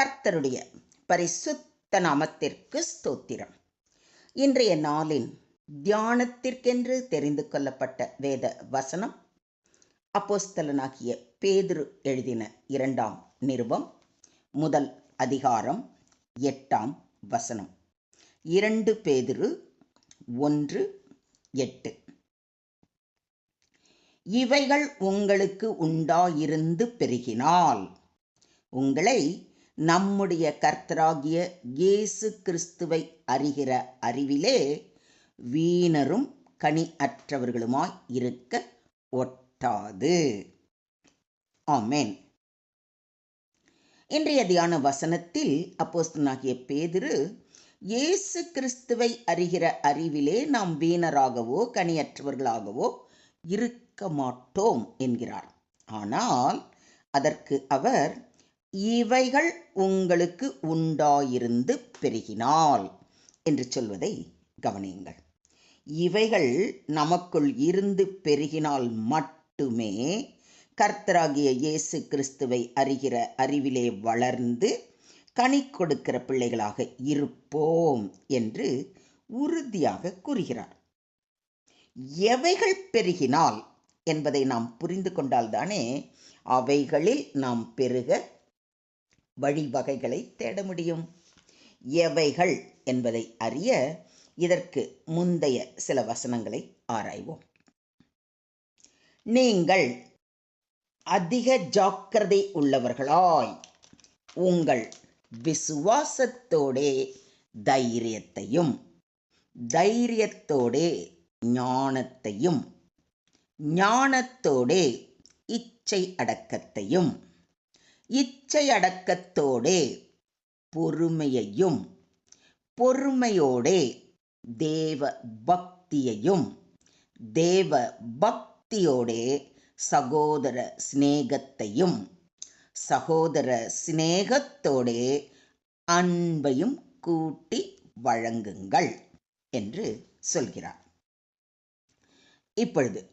கர்த்தருடைய பரிசுத்த நாமத்திற்கு ஸ்தோத்திரம். இன்றைய நாளின் தியானத்திற்கென்று தெரிந்து கொள்ளப்பட்ட வேத வசனம் அப்போஸ்தலனாகிய பேதுரு எழுதின இரண்டாம் நிருபம் முதல் அதிகாரம் எட்டாம் வசனம். இரண்டு பேதுரு ஒன்று எட்டு. இவைகள் உங்களுக்கு உண்டாயிருந்து பெருகினால் உங்களை நம்முடைய கர்த்தராகிய இயேசு கிறிஸ்துவை அறிகிற அறிவிலே வீணரும் கனி அற்றவர்களுமாய் இருக்க ஒட்டாது. ஆமேன். இன்றைய தியான வசனத்தில் அப்போஸ்தனாகிய பேதிரு இயேசு கிறிஸ்துவை அறிகிற அறிவிலே நாம் வீணராகவோ கனியற்றவர்களாகவோ இருக்க மாட்டோம் என்கிறார். ஆனால் அதற்கு அவர் இவைகள் உங்களுக்கு உண்டாயிருந்து பெருகினால் என்று சொல்வதை கவனியுங்கள். இவைகள் நமக்குள் இருந்து பெருகினால் மட்டுமே கர்த்தராகிய இயேசு கிறிஸ்துவை அறிகிற அறிவிலே வளர்ந்து கனி கொடுக்கிற பிள்ளைகளாக இருப்போம் என்று உறுதியாக கூறுகிறார். எவைகள் பெருகினால் என்பதை நாம் புரிந்து கொண்டால்தானே அவைகளில் நாம் பெருக வழிவகைகளை தேட முடியும். எவைகள் என்பதை அறிய இதற்கு முந்தைய சில வசனங்களை ஆராய்வோம். நீங்கள் அதிக ஜாக்கிரதை உள்ளவர்களாய் உங்கள் விசுவாசத்தோடே தைரியத்தையும் தைரியத்தோடே ஞானத்தையும் ஞானத்தோடே இச்சை அடக்கத்தையும் இச்சையடக்கத்தோடே பொறுமையையும் பொறுமையோடே தேவ பக்தியையும் தேவ பக்தியோடே சகோதர சிநேகத்தையும் சகோதர சிநேகத்தோடே அன்பையும் கூட்டி வழங்குங்கள் என்று சொல்கிறார். இப்பொழுது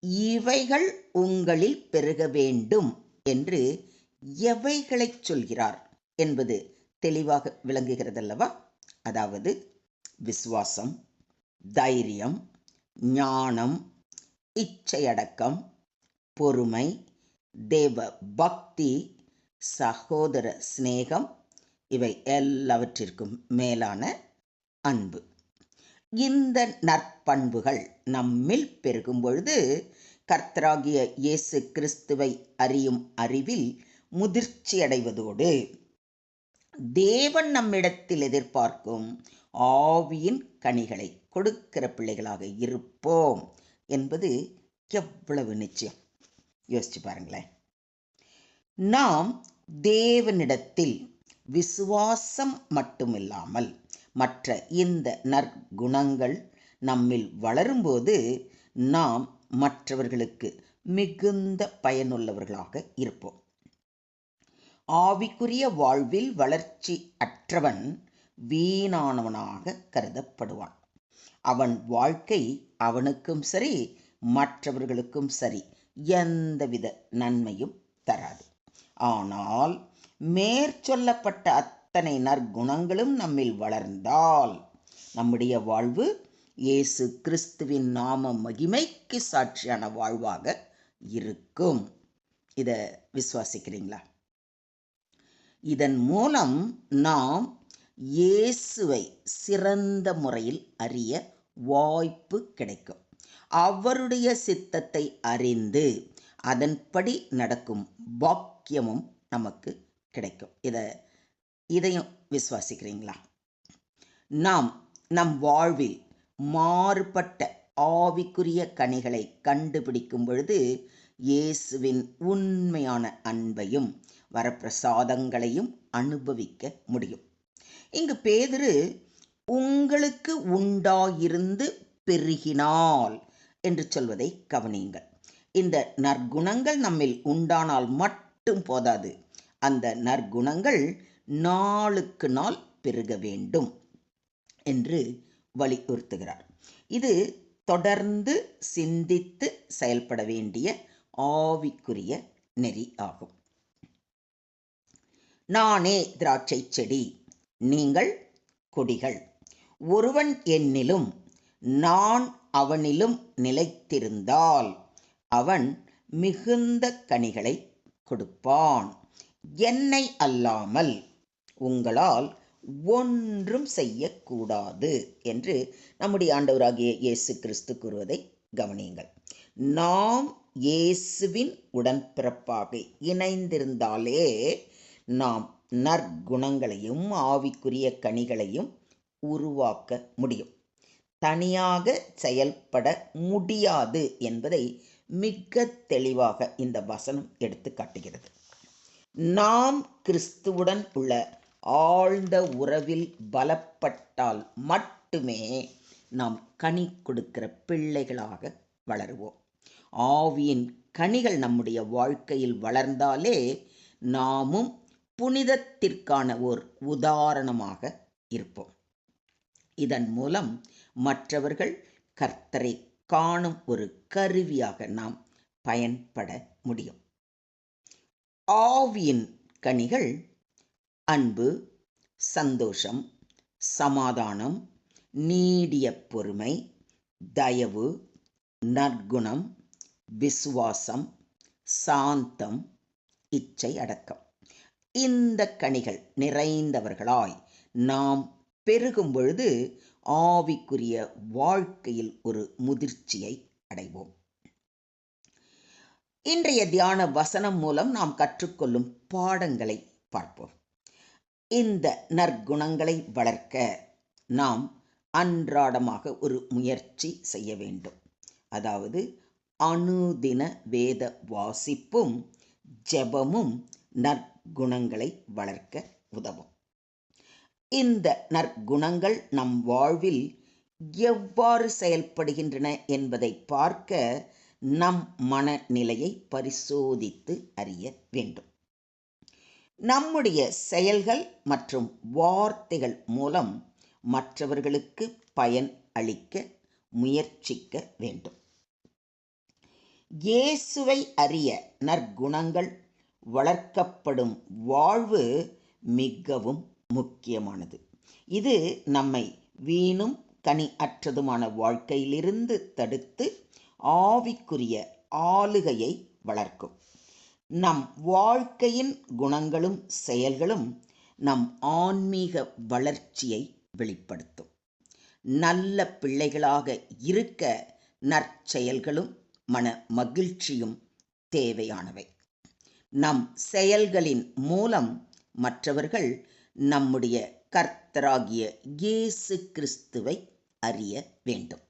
இவைகள் உங்களில் பெருக வேண்டும் என்று எவைகளைச் சொல்கிறார் என்பது தெளிவாக விளங்குகிறதல்லவா? அதாவது விசுவாசம் தைரியம் ஞானம் இச்சையடக்கம் பொறுமை தேவ பக்தி சகோதர சிநேகம் இவை எல்லாவற்றிற்கும் மேலான அன்பு. இந்த நற்பண்புகள் நம்மில் பெருகும் பொழுது கர்த்தராகிய இயேசு கிறிஸ்துவை அறியும் அறிவில் முதிர்ச்சியடைவதோடு தேவன் நம்மிடத்தில் எதிர்பார்க்கும் ஆவியின் கனிகளை கொடுக்கிற பிள்ளைகளாக இருப்போம் என்பது எவ்வளவு நிச்சயம்? யோசிச்சு பாருங்களேன். நாம் தேவனிடத்தில் விசுவாசம் மட்டுமில்லாமல் மற்ற இந்த நற்குணங்கள் நம்மில் வளரும்போது நாம் மற்றவர்களுக்கு மிகுந்த பயனுள்ளவர்களாக இருப்போம். ஆவிக்குரிய வாழ்வில் வளர்ச்சி அற்றவன் வீணானவனாக கருதப்படுவான். அவன் வாழ்க்கை அவனுக்கும் சரி மற்றவர்களுக்கும் சரி எந்தவித நன்மையும் தராது. ஆனால் மேற்சொல்லப்பட்ட அத்தனை நற்குணங்களும் நம்மில் வளர்ந்தால் நம்முடைய வாழ்வு இயேசு கிறிஸ்துவின் நாம மகிமைக்கு சாட்சியான வாழ்வாக இருக்கும். இதை விசுவாசிக்கிறீங்களா? இதன் மூலம் நாம் இயேசுவை சிறந்த முறையில் அறிய வாய்ப்பு கிடைக்கும். அவருடைய சித்தத்தை அறிந்து அதன்படி நடக்கும் பாக்கியமும் நமக்கு கிடைக்கும். இதை இதையும் விசுவாசிக்கிறீங்களா? நாம் நம் வாழ்வில் மாறுபட்ட ஆவிக்குரிய கனிகளை கண்டுபிடிக்கும் பொழுது இயேசுவின் உண்மையான அன்பையும் வரப்பிரசாதங்களையும் அனுபவிக்க முடியும். இங்கு பேதிரு உங்களுக்கு உண்டாயிருந்து பெருகினால் என்று சொல்வதை கவனியுங்கள். இந்த நற்குணங்கள் நம்மில் உண்டானால் மட்டும் போதாது. அந்த நற்குணங்கள் நாளுக்கு நாள் பெருக வேண்டும் என்று வலியுறுத்துகிறார். இது தொடர்ந்து சிந்தித்து செயல்பட வேண்டிய ஆவிக்குரிய நெறி ஆகும். நானே திராட்சை செடி. நீங்கள் கொடிகள். ஒருவன் என்னிலும் நான் அவனிலும் நிலைத்திருந்தால் அவன் மிகுந்த கனிகளை கொடுப்பான். என்னை அல்லாமல் உங்களால் ஒன்றும் செய்யக்கூடாது என்று நம்முடைய ஆண்டவராகிய இயேசு கிறிஸ்து கூறுவதை கவனியுங்கள். நாம் இயேசுவின் உடன்பிறப்பாக இணைந்திருந்தாலே நாம் நற்குணங்களையும் ஆவிக்குரிய கனிகளையும் உருவாக்க முடியும். தனியாக செயல்பட முடியாது என்பதை மிக தெளிவாக இந்த வசனம் எடுத்து காட்டுகிறது. நாம் கிறிஸ்துவுடன் உள்ள ஆழ்ந்த உறவில் பலப்பட்டால் மட்டுமே நாம் கனி கொடுக்கிற பிள்ளைகளாக வளருவோம். ஆவியின் கனிகள் நம்முடைய வாழ்க்கையில் வளர்ந்தாலே நாமும் புனிதத்திற்கான ஓர் உதாரணமாக இருப்போம். இதன் மூலம் மற்றவர்கள் கர்த்தரை காணும் ஒரு கருவியாக நாம் பயன்பட முடியும். ஆவியின் கனிகள் அன்பு சந்தோஷம் சமாதானம் நீடிய பொறுமை தயவு நற்குணம் விசுவாசம் சாந்தம் இச்சை அடக்கம். இந்த கனிகள் நிறைந்தவர்களாய் நாம் பெருகும் பொழுது ஆவிக்குரிய வாழ்க்கையில் ஒரு முதிர்ச்சியை அடைவோம். இன்றைய தியான வசனம் மூலம் நாம் கற்றுக்கொள்ளும் பாடங்களை பார்ப்போம். இந்த நற்குணங்களை வளர்க்க நாம் அன்றாடமாக ஒரு முயற்சி செய்ய வேண்டும். அதாவது அனுதின வேத வாசிப்பும் ஜெபமும் நற் நற்குணங்களை வளர்க்க உதவும். இந்த நற்குணங்கள் நம் வாழ்வில் எவ்வாறு செயல்படுகின்றன என்பதை பார்க்க நம் மனநிலையை பரிசோதித்து அறிய வேண்டும். நம்முடைய செயல்கள் மற்றும் வார்த்தைகள் மூலம் மற்றவர்களுக்கு பயன் அளிக்க முயற்சிக்க வேண்டும். இயேசுவை அறிய நற்குணங்கள் வளர்க்கப்படும் வாழ்வு மிகவும் முக்கியமானது. இது நம்மை வீணும் கனி அற்றதுமான வாழ்க்கையிலிருந்து தடுத்து ஆவிக்குரிய ஆளுகையை வளர்க்கும். நம் வாழ்க்கையின் குணங்களும் செயல்களும் நம் ஆன்மீக வளர்ச்சியை வெளிப்படுத்தும். நல்ல பிள்ளைகளாக இருக்க நற்செயல்களும் மன மகிழ்ச்சியும் தேவையானவை. நம் செயல்களின் மூலம் மற்றவர்கள் நம்முடைய கர்த்தராகிய இயேசு கிறிஸ்துவை அறிய வேண்டும்.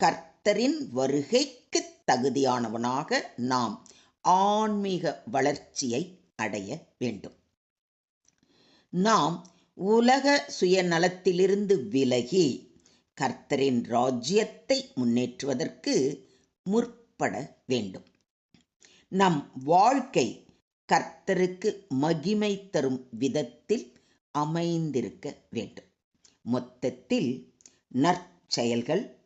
கர்த்தரின் வருகைக்கு தகுதியானவனாக நாம் ஆன்மீக வளர்ச்சியை அடைய வேண்டும். நாம் உலக சுயநலத்திலிருந்து விலகி கர்த்தரின் ராஜ்யத்தை முன்னேற்றுவதற்கு முற்பட வேண்டும். நம் வாழ்க்கை கர்த்தருக்கு மகிமை தரும் விதத்தில் அமைந்திருக்க வேண்டும். மொத்தத்தில் நற்செயல்கள்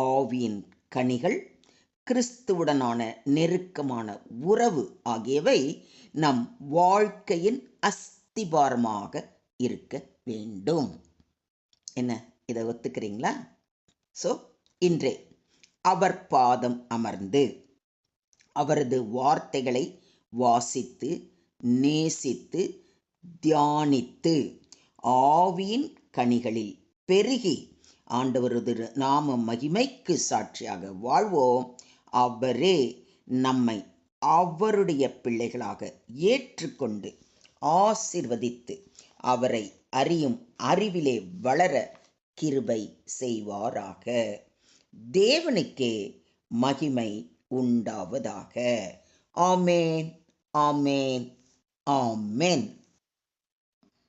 ஆவியின் கனிகள் கிறிஸ்துவுடனான நெருக்கமான உறவு ஆகியவை நம் வாழ்க்கையின் அஸ்திபாரமாக இருக்க வேண்டும். என்ன இதை ஒத்துக்கிறீங்களா? ஸோ இன்றே அவர் பாதம் அமர்ந்து அவரது வார்த்தைகளை வாசித்து நேசித்து தியானித்து ஆவியின் கனிகளில் பெருகி ஆண்டவரது நாம மகிமைக்கு சாட்சியாக வாழ்வோம். அவரே நம்மை அவருடைய பிள்ளைகளாக ஏற்றுக்கொண்டு ஆசிர்வதித்து அவரை அறியும் அறிவிலே வளர கிருபை செய்வாராக. தேவனுக்கே மகிமை உண்டாவதாக. ஆமேன் ஆமேன் ஆமேன்.